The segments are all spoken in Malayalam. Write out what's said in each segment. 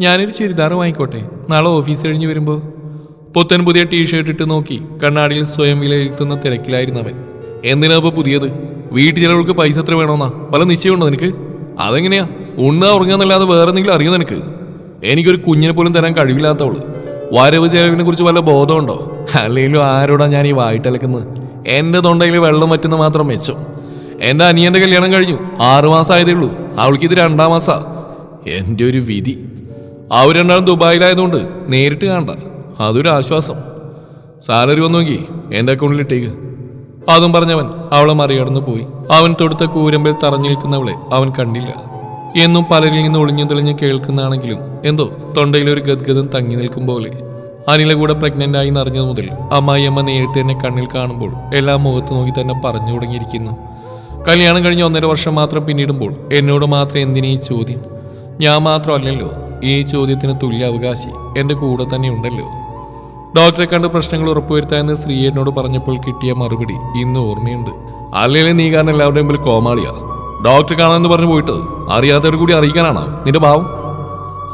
ഞാനൊരു ചുരിദാർ വാങ്ങിക്കോട്ടെ. നാളെ ഓഫീസ് കഴിഞ്ഞ് വരുമ്പോൾ പുത്തൻ പുതിയ ടീഷർട്ട് ഇട്ട് നോക്കി കണ്ണാടിയിൽ സ്വയം വിലയിരുത്തുന്ന തിരക്കിലായിരുന്നു അവൻ എന്തിനാ ഇപ്പോൾ പുതിയത്? വീട്ടു ചിലവൾക്ക് പൈസ എത്ര വേണമെന്നാ വല്ല നിശ്ചയമുണ്ടോ നിനക്ക്? അതെങ്ങനെയാ? ഉണ്ണ ഉറങ്ങാന്നല്ലാതെ വേറെ എന്തെങ്കിലും അറിയോ നിനക്ക്? എനിക്കൊരു കുഞ്ഞിനെ പോലും തരാൻ കഴിവില്ലാത്തവൾ. വരവ് ചെലവിനെ കുറിച്ച് വല്ല ബോധമുണ്ടോ? അല്ലെങ്കിലും ആരോടാ ഞാൻ ഈ വായിട്ടലക്കുന്നത് എന്റെ തൊണ്ടയിൽ വെള്ളം വറ്റുന്ന മാത്രം മെച്ചം. എന്റെ അനിയന്റെ കല്യാണം കഴിഞ്ഞു. ആറു മാസം ആയതേ ഉള്ളൂ. അവൾക്ക് ഇത് രണ്ടാം മാസമാണ് എന്റെ ഒരു വിധി. അവർ രണ്ടാളും ദുബായിലായതുകൊണ്ട് നേരിട്ട് കാണണ്ട. അതൊരു ആശ്വാസം. സാലറി വന്നു നോക്കി എന്റെ അക്കൗണ്ടിൽ ഇട്ടേക്ക്. അതും പറഞ്ഞവൻ അവളെ മറികടന്നു പോയി. അവൻ തൊടുത്ത കൂരമ്പിൽ തറഞ്ഞു നിൽക്കുന്നവളെ അവൻ കണ്ടില്ല. എന്നും പലരിൽ നിന്ന് ഒളിഞ്ഞു തെളിഞ്ഞ് കേൾക്കുന്നതാണെങ്കിലും എന്തോ തൊണ്ടയിൽ ഒരു ഗദ്ഗതം തങ്ങി നിൽക്കും പോലെ. അനില കൂടെ പ്രഗ്നന്റ് ആയി നിറഞ്ഞത് മുതൽ അമ്മായിയമ്മ നേരിട്ട് എന്നെ കണ്ണിൽ കാണുമ്പോൾ എല്ലാ മുഖത്ത് നോക്കി തന്നെ പറഞ്ഞു തുടങ്ങിയിരിക്കുന്നു. കല്യാണം കഴിഞ്ഞ് ഒന്നര വർഷം മാത്രം പിന്നിടുമ്പോൾ എന്നോട് മാത്രം എന്തിനീ ചോദ്യം? ഞാൻ മാത്രമല്ലല്ലോ ഈ ചോദ്യത്തിന് തുല്യ അവകാശി എന്റെ കൂടെ തന്നെ ഉണ്ടല്ലോ. ഡോക്ടറെ കണ്ട് പ്രശ്നങ്ങൾ ഉറപ്പുവരുത്താമെന്ന് ശ്രീയേട്ടനോട് പറഞ്ഞപ്പോൾ കിട്ടിയ മറുപടി ഇന്ന് ഓർമ്മയുണ്ട്. അല്ലെങ്കിൽ നീ കാരണം എല്ലാവരുടെയും മുമ്പിൽ കോമാളിയാ. ഡോക്ടറെ കാണാമെന്ന് പറഞ്ഞു പോയിട്ട് അറിയാത്തവർ കൂടി അറിയിക്കാനാണോ നിന്റെ ഭാവം?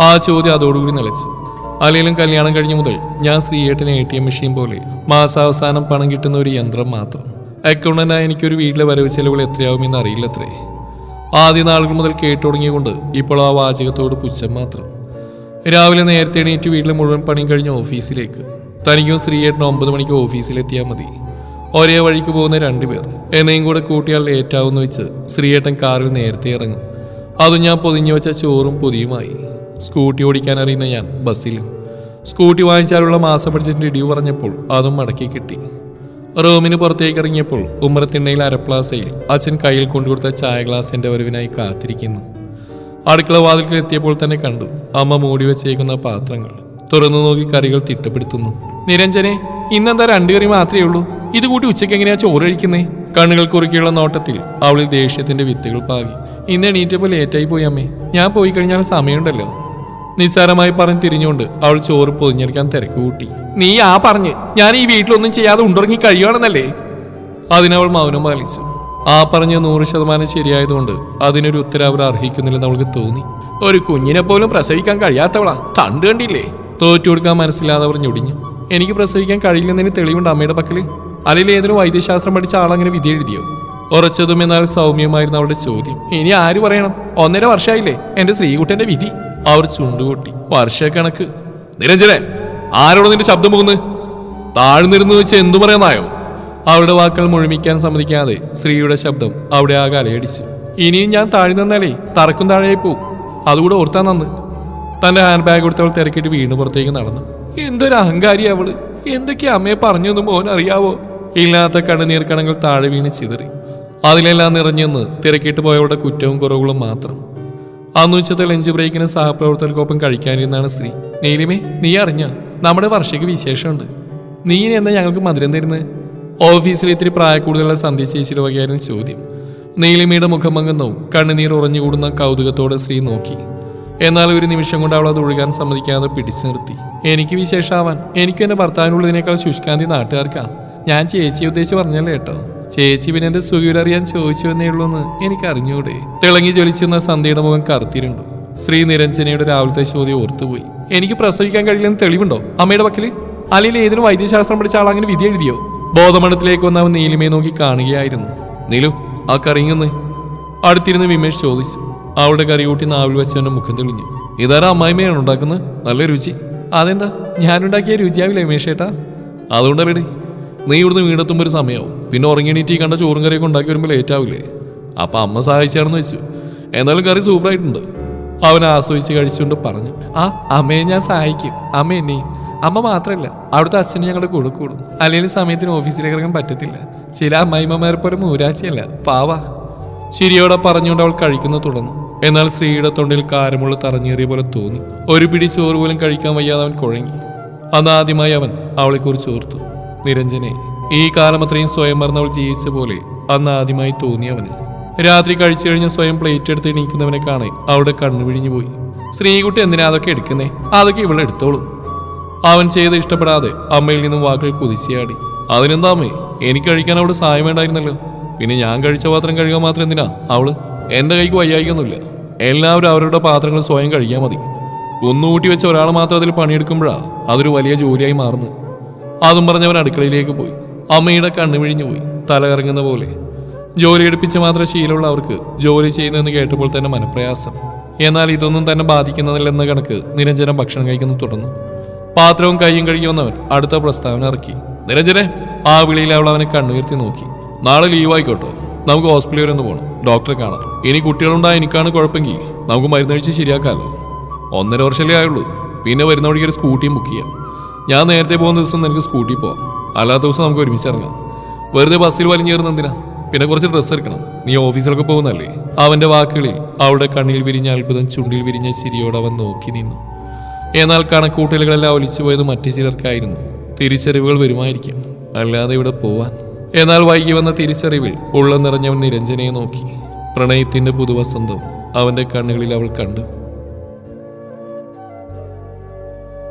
ആ ചോദ്യം അതോടുകൂടി നിലച്ചു. അല്ലെങ്കിലും കല്യാണം കഴിഞ്ഞ മുതൽ ഞാൻ ശ്രീയേട്ടനെ എ ടി എം മെഷീൻ പോലെ മാസാവസാനം പണം കിട്ടുന്ന ഒരു യന്ത്രം മാത്രം. അക്കൗണ്ടന്റായ എനിക്കൊരു വീട്ടിലെ വരവ് ചെലവുകൾ എത്രയാവുമെന്ന് അറിയില്ലത്രേ. ആദ്യ നാളുകൾ മുതൽ കേട്ടു തുടങ്ങിയതുകൊണ്ട് ഇപ്പോൾ ആ വാചകത്തോട് പുച്ഛം മാത്രം. രാവിലെ നേരത്തെ എണീറ്റ് വീട്ടിൽ മുഴുവൻ പണി കഴിഞ്ഞ് ഓഫീസിലേക്ക്. തനിക്കും ശ്രീയേട്ടനും ഒമ്പത് മണിക്ക് ഓഫീസിലെത്തിയാൽ മതി. ഒരേ വഴിക്ക് പോകുന്ന രണ്ടുപേർ എന്നെയും കൂടെ കൂട്ടിയാൽ ലേറ്റാവുമെന്ന് വെച്ച് ശ്രീയേട്ടൻ കാറിൽ നേരത്തെ ഇറങ്ങും. അതും ഞാൻ പൊതിഞ്ഞു വെച്ച ചോറും പൊതിയുമായി. സ്കൂട്ടി ഓടിക്കാൻ അറിയുന്ന ഞാൻ ബസ്സിലും. സ്കൂട്ടി വാങ്ങിച്ചാലുള്ള മാസം പഠിച്ചതിന്റെ ഇടിവ് പറഞ്ഞപ്പോൾ അതും മടക്കി കിട്ടി. റൂമിന് പുറത്തേക്ക് ഇറങ്ങിയപ്പോൾ ഉമ്മറത്തിണ്ണയിൽ അരപ്ലാസയിൽ അച്ഛൻ കയ്യിൽ കൊണ്ടുകൊടുത്ത ചായ ഗ്ലാസ് എന്റെ വരവിനായി കാത്തിരിക്കുന്നു. അടുക്കള വാതിൽക്കൽ എത്തിയപ്പോൾ തന്നെ കണ്ടു അമ്മ മൂടി വെച്ചേക്കുന്ന പാത്രങ്ങൾ. തുറന്നു നോക്കി കറികൾ തിട്ടപ്പെടുത്തുന്നു. നിരഞ്ജനെ ഇന്നെന്താ രണ്ടു കറി മാത്രമേ ഉള്ളൂ? ഇത് കൂട്ടി ഉച്ചയ്ക്ക് എങ്ങനെയാ ചോറ് കഴിക്കുന്നേ? കണ്ണുകൾ കുറുക്കിയുള്ള നോട്ടത്തിൽ അവളിൽ ദേഷ്യത്തിന്റെ വിത്തുകൾ പാകി. ഇന്ന് എണീറ്റപ്പോൾ ലേറ്റായി പോയി അമ്മേ. ഞാൻ പോയി കഴിഞ്ഞാൽ സമയമുണ്ടല്ലോ. നിസ്സാരമായി പറഞ്ഞ് തിരിഞ്ഞുകൊണ്ട് അവൾ ചോറ് പൊതിഞ്ഞെടുക്കാൻ തിരക്ക് കൂട്ടി. നീ ആ പറഞ്ഞ്. ഞാൻ ഈ വീട്ടിലൊന്നും ചെയ്യാതെ ഉണ്ടുറങ്ങി കഴിയുകയാണെന്നല്ലേ അതിനവൾ മൗനം പാലിച്ചു. ആ പറഞ്ഞ നൂറ് ശതമാനം ശരിയായതുകൊണ്ട് അതിനൊരു ഉത്തരം അവർ അർഹിക്കുന്നില്ലെന്ന് അവൾക്ക് തോന്നി. ഒരു കുഞ്ഞിനെ പോലും പ്രസവിക്കാൻ കഴിയാത്തവളാ. തണ്ട് കണ്ടില്ലേ? തോറ്റു കൊടുക്കാൻ മനസ്സിലാതെ അവർ ഞൊടിഞ്ഞു. എനിക്ക് പ്രസവിക്കാൻ കഴിയില്ലെന്നതിന് തെളിവുണ്ട് അമ്മയുടെ പക്കൽ. അല്ലെങ്കിൽ ഏതൊരു വൈദ്യശാസ്ത്രം പഠിച്ച ആളങ്ങനെ വിധി എഴുതിയോ? ഉറച്ചതും എന്നാൽ സൗമ്യമായിരുന്നു അവളുടെ ചോദ്യം. ഇനി ആര് പറയണം? ഒന്നര വർഷമായില്ലേ? എന്റെ ശ്രീകുട്ടന്റെ വിധി. അവർ ചുണ്ടുകൊട്ടി. വർഷക്കണക്ക്. നിരഞ്ജനെ ആരോട് നിന്റെ ശബ്ദം പോകുന്നത് താഴ്ന്നിരുന്നു വെച്ച് എന്തു പറയാനായോ? അവളുടെ വാക്കുകൾ മുഴുമിക്കാൻ സമ്മതിക്കാതെ സ്ത്രീയുടെ ശബ്ദം അവിടെ ആകെ അലയടിച്ചു. ഇനിയും ഞാൻ താഴെ നിന്നാലേ തറക്കും താഴെയായി പോവും. അതുകൂടെ ഓർത്താൻ നന്ന്. തന്റെ ഹാൻഡ് ബാഗ് കൊടുത്തവൾ തിരക്കിട്ട് വീണ് പുറത്തേക്ക് നടന്നു. എന്തൊരു അഹങ്കാരി അവൾ. എന്തൊക്കെ അമ്മയെ പറഞ്ഞു എന്ന് മോൻ അറിയാവോ? ഇല്ലാത്ത കണ്ണുനീർ കണങ്ങൾ താഴെ വീണ് ചിതറി. അതിലെല്ലാം നിറഞ്ഞെന്ന് തിരക്കിട്ട് പോയവളുടെ കുറ്റവും കുറവുകളും മാത്രം. അന്ന് ഉച്ചത്തെ ലഞ്ച് ബ്രേക്കിന് സഹപ്രവർത്തകർക്കൊപ്പം കഴിക്കാനിരുന്നാണ് സ്ത്രീ. നീലിമേ നീ അറിഞ്ഞ? നമ്മുടെ വർഷയ്ക്ക് വിശേഷമുണ്ട്. നീ ഞങ്ങൾക്ക് മധുരം തരുന്നത് ഓഫീസിൽ ഇത്തിരി പ്രായക്കൂടുതലുള്ള സന്ധ്യ ചേച്ചിയുടെ വകയായിരുന്നു ചോദ്യം. നീലിമയുടെ മുഖം മങ്ങുന്നവും കണ്ണുനീർ ഉറഞ്ഞുകൂടുന്ന കൗതുകത്തോടെ സ്ത്രീ നോക്കി. എന്നാൽ ഒരു നിമിഷം കൊണ്ട് അവൾ അത് ഒഴുകാൻ സമ്മതിക്കാതെ പിടിച്ചു നിർത്തി. എനിക്ക് വിശേഷാവാൻ. എനിക്ക് എന്റെ ഭർത്താവിനുള്ളതിനേക്കാൾ ശുഷ്കാന്തി നാട്ടുകാർക്കാ. ഞാൻ ചേച്ചിയെ ഉദ്ദേശിച്ച് പറഞ്ഞല്ലേ കേട്ടോ? ചേച്ചി പിന്നെ എന്റെ സുഖവിവരം ചോദിച്ചു എന്നേ ഉള്ളൂ എന്ന് എനിക്ക് അറിഞ്ഞൂടെ തിളങ്ങി ജ്വലിച്ചെന്ന സന്ധ്യയുടെ മുഖം കറുത്തിരുണ്ടു. ശ്രീ നിരഞ്ജനയുടെ രാവിലത്തെ ചോദ്യം ഓർത്തുപോയി. എനിക്ക് പ്രസവിക്കാൻ കഴിയില്ലെന്ന് തെളിവുണ്ടോ? അമ്മയുടെ പക്കൽ അല്ലെങ്കിൽ ഏതിനും വൈദ്യശാസ്ത്രം പഠിച്ച ആളങ്ങനെ വിധി എഴുതിയോ? ബോധമണ്ഡലത്തിലേക്ക് വന്ന് അവൻ നീലിമയെ നോക്കി കാണുകയായിരുന്നു. നീലു ആ കറിയുന്നേ അടുത്തിരുന്ന് വിമേഷ് ചോദിച്ചു. അവളുടെ കറി കൂട്ടി നാവിൽ വെച്ചവന്റെ മുഖം തെളിഞ്ഞു. ഇതാരാ അമ്മായിമ്മയാണ് ഉണ്ടാക്കുന്നത്? നല്ല രുചി. അതെന്താ? ഞാനുണ്ടാക്കിയ രുചിയാവില്ല വിമേഷ് ഏട്ടാ അതുകൊണ്ടല്ലേടി നീ ഇവിടുന്ന് വീടെത്തുമ്പോൾ ഒരു സമയമാവും പിന്നെ ഉറങ്ങിണീറ്റ് കണ്ട ചോറും കറിയൊക്കെ ഉണ്ടാക്കി വരുമ്പോൾ ലേറ്റ് ആവില്ലേ? അപ്പൊ അമ്മ സഹായിച്ചാണെന്ന് വെച്ചു. എന്നാലും കറി സൂപ്പറായിട്ടുണ്ട്. അവൻ ആസ്വദിച്ച് കഴിച്ചുകൊണ്ട് പറഞ്ഞു. ആ അമ്മയെ ഞാൻ സഹായിക്കും. അമ്മ എന്നെയും അമ്മ മാത്രമല്ല അവിടുത്തെ അച്ഛന് ഞങ്ങളുടെ കൂടെ കൂടും. അല്ലെങ്കിൽ സമയത്തിന് ഓഫീസിലേക്ക് ഇറങ്ങാൻ പറ്റത്തില്ല. ചില അമ്മായിമ്മമാരെ പോലെ മൂരാച്ചിയല്ല പാവാ. ശരിയോടെ പറഞ്ഞുകൊണ്ട് അവൾ കഴിക്കുന്നു തുടർന്നു. എന്നാൽ സ്ത്രീയുടെ തൊണ്ടിൽ കാരമുള്ള തറഞ്ഞേറിയ പോലെ തോന്നി. ഒരു പിടി ചോറ് പോലും കഴിക്കാൻ വയ്യാതെ അവൻ കുഴങ്ങി. അന്ന് ആദ്യമായി അവൻ അവളെക്കുറിച്ച് ഓർത്തു. നിരഞ്ജനെ ഈ കാലം അത്രയും സ്വയം മറന്നവൾ ജീവിച്ച പോലെ അന്ന് ആദ്യമായി തോന്നി അവന്. രാത്രി കഴിച്ചു കഴിഞ്ഞ് സ്വയം പ്ലേറ്റ് എടുത്ത് എണീക്കുന്നവനെ കാണെ അവളുടെ കണ്ണു വിഴിഞ്ഞു പോയി. സ്ത്രീകുട്ടി എന്തിനാ അതൊക്കെ എടുക്കുന്നേ? അതൊക്കെ ഇവളെടുത്തോളൂ അവൻ ചെയ്ത് ഇഷ്ടപ്പെടാതെ അമ്മയിൽ നിന്നും വാക്കുകൾ കുതിച്ചാടി അതിനെന്താ അമ്മേ? എനിക്ക് കഴിക്കാൻ അവിടെ സഹായം വേണ്ടായിരുന്നല്ലോ. പിന്നെ ഞാൻ കഴിച്ച പാത്രം കഴുകാൻ മാത്രം എന്തിനാ? അവൾ എന്റെ കൈക്ക് വയ്യായിക്കൊന്നുമില്ല എല്ലാവരും അവരുടെ പാത്രങ്ങൾ സ്വയം കഴിക്കാൻ മതി. കുന്നുകൂട്ടി വെച്ച ഒരാൾ മാത്രം അതിൽ പണിയെടുക്കുമ്പോഴാ അതൊരു വലിയ ജോലിയായി മാറുന്നു അതും പറഞ്ഞവൻ അടുക്കളയിലേക്ക് പോയി. അമ്മയുടെ കണ്ണു വിഴിഞ്ഞു പോയി തലകറങ്ങുന്ന പോലെ. ജോലി എടുപ്പിച്ച് മാത്രം ശീലമുള്ള അവർക്ക് ജോലി ചെയ്യുന്നതെന്ന് കേട്ടപ്പോൾ തന്നെ മനപ്രയാസം. എന്നാൽ ഇതൊന്നും തന്നെ ബാധിക്കുന്നതില്ലെന്ന കണക്ക് നിരഞ്ജനം ഭക്ഷണം കഴിക്കുന്നു തുടർന്നു. പാത്രവും കൈയും കഴുകിവന്നവൻ അടുത്ത പ്രസ്താവന ഇറക്കി. നിരഞ്ജനെ ആ വിളിയിൽ അവൾ അവനെ കണ്ണുയർത്തി നോക്കി. നാളെ ലീവ് ആയിക്കോട്ടോ. നമുക്ക് ഹോസ്പിറ്റലിൽ വരെ ഒന്ന് പോകണം ഡോക്ടറെ കാണാം. ഇനി കുട്ടികളുണ്ടായ എനിക്കാണ് കുഴപ്പമെങ്കിൽ നമുക്ക് മരുന്ന് കഴിച്ച് ശരിയാക്കാമല്ലോ ഒന്നര വർഷമല്ലേ ആയുള്ളൂ. പിന്നെ വരുന്ന വഴിക്ക് ഒരു സ്കൂട്ടിയും ബുക്ക് ചെയ്യാം. ഞാൻ നേരത്തെ പോകുന്ന ദിവസം നിനക്ക് സ്കൂട്ടി പോവാം. അല്ലാത്ത ദിവസം നമുക്ക് ഒരുമിച്ച് ഇറങ്ങാം. വെറുതെ ബസ്സിൽ വലിഞ്ഞേറുന്ന എന്തിനാ? പിന്നെ കുറച്ച് ഡ്രസ്സ് എടുക്കണം. നീ ഓഫീസിലൊക്കെ പോകുന്നല്ലേ അവന്റെ വാക്കുകളിൽ അവളുടെ കണ്ണിൽ വിരിഞ്ഞ അത്ഭുതം ചുണ്ടിൽ വിരിഞ്ഞ ചിരിയോട് അവൻ നോക്കി നിന്നു. എന്നാൽ കണക്കൂട്ടലുകളെല്ലാം ഒലിച്ചു പോയത് മറ്റു ചിലർക്കായിരുന്നു. തിരിച്ചറിവുകൾ വരുമായിരിക്കും. അല്ലാതെ ഇവിടെ പോവാൻ. എന്നാൽ വൈകി വന്ന തിരിച്ചറിവിൽ ഉള്ളം നിറഞ്ഞവൻ നിരഞ്ജനയെ നോക്കി. പ്രണയത്തിന്റെ പുതുവസന്തം അവന്റെ കണ്ണുകളിൽ അവൾ കണ്ടു.